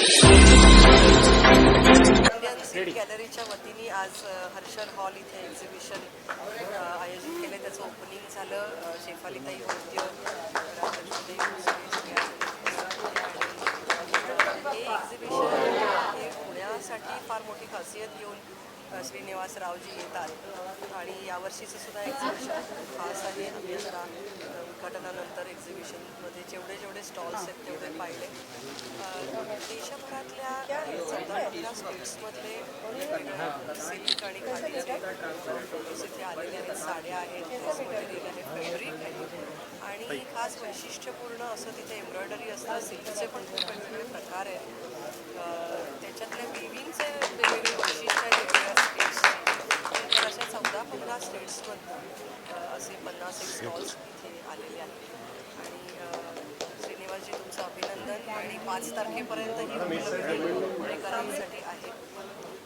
Indian गॅलरीच्या वतीने आज Harshal hall इथे एक्झिबिशन आयोजित केले. त्याचं ओपनिंग झालं. अ, शेफालीताई नृत्य हे एक्झिबिशन हे पुण्यासाठी फार मोठी खासियत घेऊन श्रीनिवास रावजी येतात. आणि यावर्षीचं सुद्धा एक्झिबिशन खास आहे. आम्ही उद्घाटनानंतर एक्झिबिशनमध्ये जेवढे जेवढे स्टॉल्स आहेत तेवढे पाहिले. देशभरातल्या चौदा स्टेट्समधले वेगवेगळ्या सिल्क आणि खादीचे फोटोज इथे आलेले आहेत. साड्या आहेत मटेरियल आहे फॅब्रिक आहे. आणि खास वैशिष्ट्यपूर्ण असं तिथे एम्ब्रॉयडरी असतं सिल्कचे पण खूप वेगवेगळे प्रकार आहेत. त्याच्यातल्या विविंगचे वेगवेगळे वैशिष्ट्य आहेत वेगवेगळ्या स्टेट्सचे तर अशा चौदा पंधरा स्टेट्समधून असे पन्नास एक स्टॉल्स इथे आलेले आहेत आणि अ, श्रीनिवासजी तुमचं अभिनंदन आणि पाच तारखेपर्यंत ही उपलब्धी पुणेकरांसाठी आहे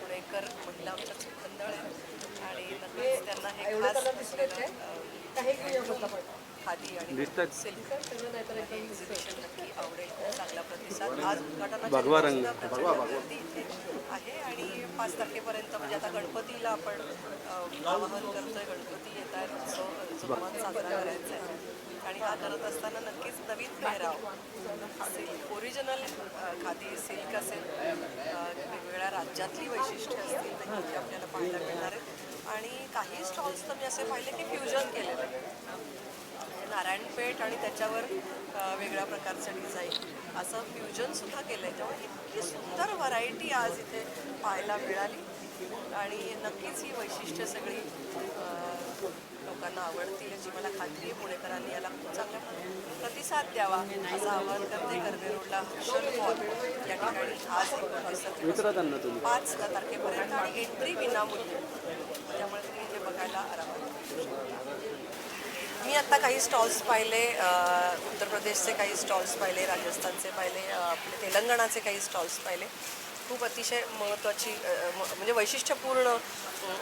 पुणेकर महिला आमच्या चुकंदळ आहेत आणि नक्कीच त्यांना हे खास खादी आणि सिल्क एक्झिबिशन नक्की आवडेल. चांगला प्रतिसाद. आज आहे आणि पाच तारखेपर्यंत म्हणजे आता गणपतीला आपण आवाहन करतोय. गणपती येत आहेत. उत्सव साजरा करायचा आहे. आणि हा करत असताना नक्कीच नवीन पेहराव. सिल्क ओरिजिनल खादी सिल्क असेल वेगवेगळ्या राज्यातली वैशिष्ट्य असतील तर इथे आपल्याला पाहायला मिळणार आहेत. आणि काही स्टॉल्स तर मी असे पाहिले की फ्युजन केलेलं आहे नारायणपेठ आणि त्याच्यावर वेगळ्या प्रकारचं डिझाईन असं फ्युजन सुद्धा केलं आहे त्यामुळे इतकी सुंदर व्हरायटी आज इथे पाहायला मिळाली. आणि नक्कीच ही वैशिष्ट्य सगळी लोकांना आवडतील याची मला खात्री आहे पुणेकरांनी याला खूप चांगला प्रतिसाद द्यावा असं आवाहन करते कर्वे रोडला हर्षल हॉल या ठिकाणी आज पाच तारखेपर्यंत आणि एंट्री विनामूल्य. त्यामुळे तुम्ही इथे बघायला आरामात. मी आता काही स्टॉल्स पाहिले उत्तर प्रदेशचे काही स्टॉल्स पाहिले राजस्थानचे पाहिले आपले तेलंगणाचे काही स्टॉल्स पाहिले. खूप अतिशय महत्त्वाची म- म्हणजे वैशिष्ट्यपूर्ण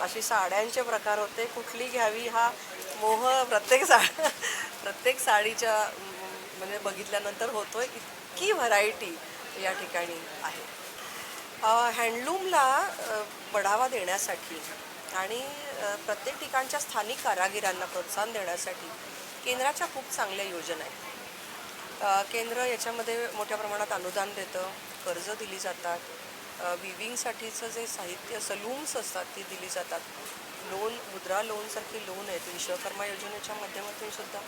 अशी साड्यांचे प्रकार होते. कुठली घ्यावी हा मोह प्रत्येक सा प्रत्येक साडीच्या म्हणजे बघितल्यानंतर होतो आहे इतकी व्हरायटी या ठिकाणी आहे. हँडलूमला बढावा देण्यासाठी आणि प्रत्येक ठिकाणच्या स्थानिक कारागिरांना प्रोत्साहन देण्यासाठी केंद्राच्या खूप चांगल्या योजना आहेत. केंद्र याच्यामध्ये मोठ्या प्रमाणात अनुदान देतं कर्ज दिली जातात. विविंगसाठीचं जे साहित्य सलूम्स असतात ती दिली जातात. लोन मुद्रा लोनसारखी लोन आहेत. विश्वकर्मा योजनेच्या माध्यमातून सुद्धा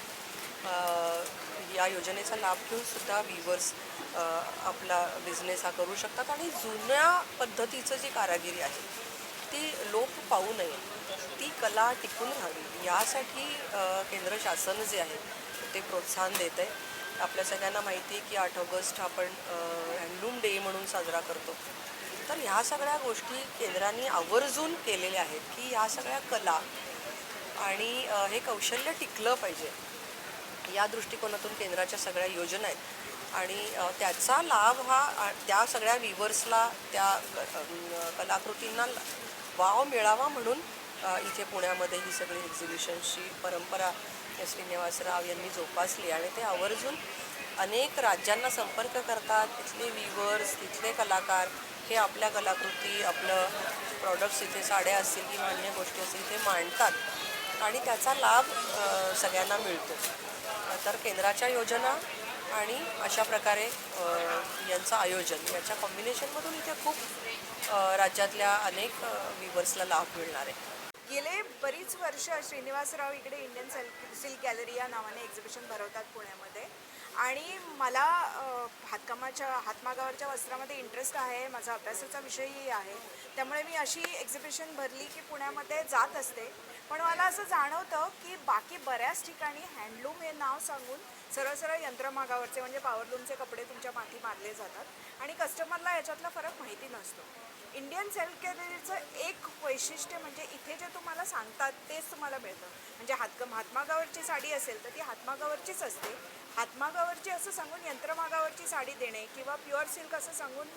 या योजनेचा लाभ घेऊन सुद्धा विवर्स आपला बिझनेस हा करू शकतात. आणि जुन्या पद्धतीचं जी कारागिरी आहे ती लोप पाहू नये. ती कला टिकून राहावी. यासाठी केंद्र शासन जे आहे ते प्रोत्साहन देत आहे आपल्या सगळ्यांना माहिती आहे की आठ ऑगस्ट आपण हँडलूम डे म्हणून साजरा करतो. तर ह्या सगळ्या गोष्टी केंद्राने आवर्जून केलेल्या आहेत की ह्या सगळ्या कला आणि हे कौशल्य टिकलं पाहिजे. या दृष्टिकोनातून केंद्राच्या सगळ्या योजना आहेत. आणि त्याचा लाभ हा त्या सगळ्या विवर्सला त्या कलाकृतींना वाव मिळावा म्हणून इथे पुण्यामध्ये ही सगळी एक्झिबिशनची परंपरा या श्रीनिवासराव यांनी जोपासली आणि ते आवर्जून अनेक राज्यांना संपर्क करतात. तिथले विवर्स तिथले कलाकार हे आपल्या कलाकृती आपलं प्रॉडक्ट्स इथे साड्या असतील किंवा अन्य गोष्टी असतील इथे मांडतात. आणि त्याचा लाभ सगळ्यांना मिळतो. तर केंद्राच्या योजना आणि अशा प्रकारे यांचं आयोजन. याच्या कॉम्बिनेशनमधून इथे खूप राज्यातल्या अनेक विवर्सला लाभ मिळणार आहे. गेले बरीच वर्ष श्रीनिवासराव इकडे इंडियन सिल्क सिल्क गॅलरी या नावाने एक्झिबिशन भरवतात पुण्यामध्ये. आणि मला हातकामाच्या हातमागावरच्या वस्त्रामध्ये इंटरेस्ट आहे माझा अभ्यासाचा विषयही आहे. त्यामुळे मी अशी एक्झिबिशन भरली की पुण्यामध्ये जात असते. पण मला असं जाणवतं की बाकी बऱ्याच ठिकाणी हँडलूम हे नाव सांगून सरळ सरळ यंत्रमागावरचे म्हणजे पॉवरलूमचे कपडे तुमच्या माथी मारले जातात. आणि कस्टमरला याच्यातला फरक माहिती नसतो. इंडियन सेल्फ केअरचं एक वैशिष्ट्य म्हणजे इथे जे तुम्हाला सांगतात तेच तुम्हाला मिळतं. म्हणजे हात हातमागावरची साडी असेल तर ती हातमागावरचीच असते. हातमागावरची असं सांगून यंत्रमागावरची साडी देणे किंवा प्युअर सिल्क असं सांगून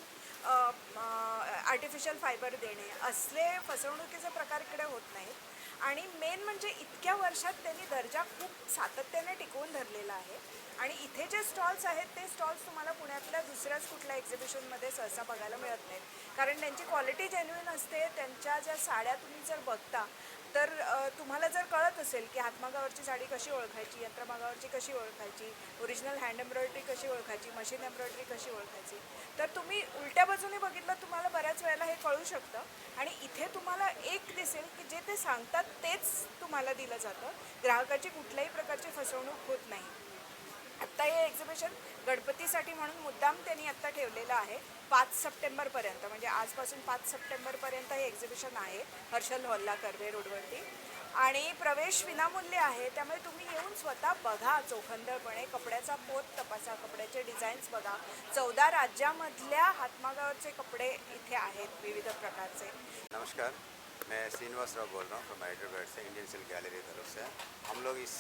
आर्टिफिशियल फायबर देणे असले फसवणुकीचे प्रकार इकडे होत नाहीत. आणि मेन म्हणजे इतक्या वर्षात त्यांनी दर्जा खूप सातत्याने टिकवून धरलेला आहे. आणि इथे जे स्टॉल्स आहेत ते स्टॉल्स तुम्हाला पुण्यातल्या दुसऱ्याच कुठल्या एक्झिबिशनमध्ये सहसा बघायला मिळत नाहीत. कारण त्यांची क्वालिटी जेन्युइन असते त्यांच्या ज्या साड्या तुम्ही जर बघता तर तुम्हाला जर कळत असेल की हातमागावरची साडी कशी ओळखायची यंत्रमागावरची कशी ओळखायची ओरिजिनल हँड एम्ब्रॉयडरी कशी ओळखायची मशीन एम्ब्रॉयडरी कशी ओळखायची तर तुम्ही उलट्या बाजूने बघितलं तुम्हाला बऱ्याच वेळेला हे कळू शकतं. आणि इथे तुम्हाला एक दिसेल की जे ते सांगतात तेच तुम्हाला दिलं जातं. ग्राहकाची कुठल्याही प्रकारची फसवणूक होत नाही. आत्ता हे एक्झिबिशन गणपतीसाठी म्हणून मुद्दाम त्यांनी आत्ता ठेवलेलं आहे. पाच सप्टेंबरपर्यंत म्हणजे आजपासून पाच सप्टेंबरपर्यंत हे एक्झिबिशन आहे हर्षल हॉलला कर्वे रोडवरती. आणि प्रवेश विनामूल्य आहे त्यामुळे तुम्ही येऊन स्वतः बघा चोखंदळपणे कपड्याचा पोत तपासा कपड्याचे डिझाईन्स बघा. चौदा राज्यामधल्या हातमागावरचे कपडे इथे आहेत विविध प्रकारचे. नमस्कार. मैं श्रीनिवास राव बोल रहा हूँ फ्रॉम हैदराबाद से इंडियन सिल्क गैलरी की तरफ़ से। हम लोग इस,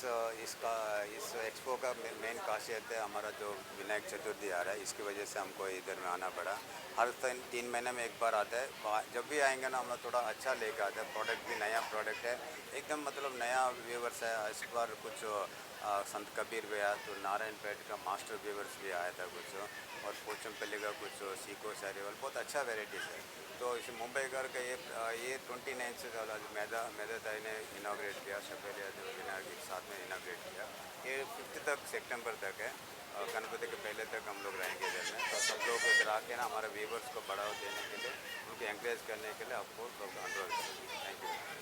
इसका, इस एक्सपो का मेन खासियत है हमारा जो विनायक चतुर्थी आ रहा है, इसकी वजह से हमको इधर में आना पड़ा। हर तीन महीने में एक बार आता है। जब भी आएँगे ना, हम लोग थोड़ा अच्छा लेके आते हैं। प्रोडक्ट भी नया प्रोडक्ट है। एकदम मतलब नया व्यूवर्स है। इस बार कुछ संत कबीर भी आया तो नारायण पेट का मास्टर व्यूवर्स भी आया था कुछ। और पोचम पल्ली का कुछ सीको सैरिवल, बहुत अच्छा वेराइटीज़ है। तो इसे मुंबई घर का ये ये ट्वेंटी नाइन से ज़्यादा जो मैदा मैदाताई ने इनाग्रेट किया, शफेलिया जो के साथ में इनाग्रेट किया, ये फिफ्थ तक सितंबर तक है गणपति के पहले तक हम लोग रहेंगे इधर में। तो सब लोग इधर आके ना हमारे व्यूवर्स को बढ़ावा देने के लिए, उनको एंकरेज करने के लिए आपको अनुरोध करेंगे थैंक यू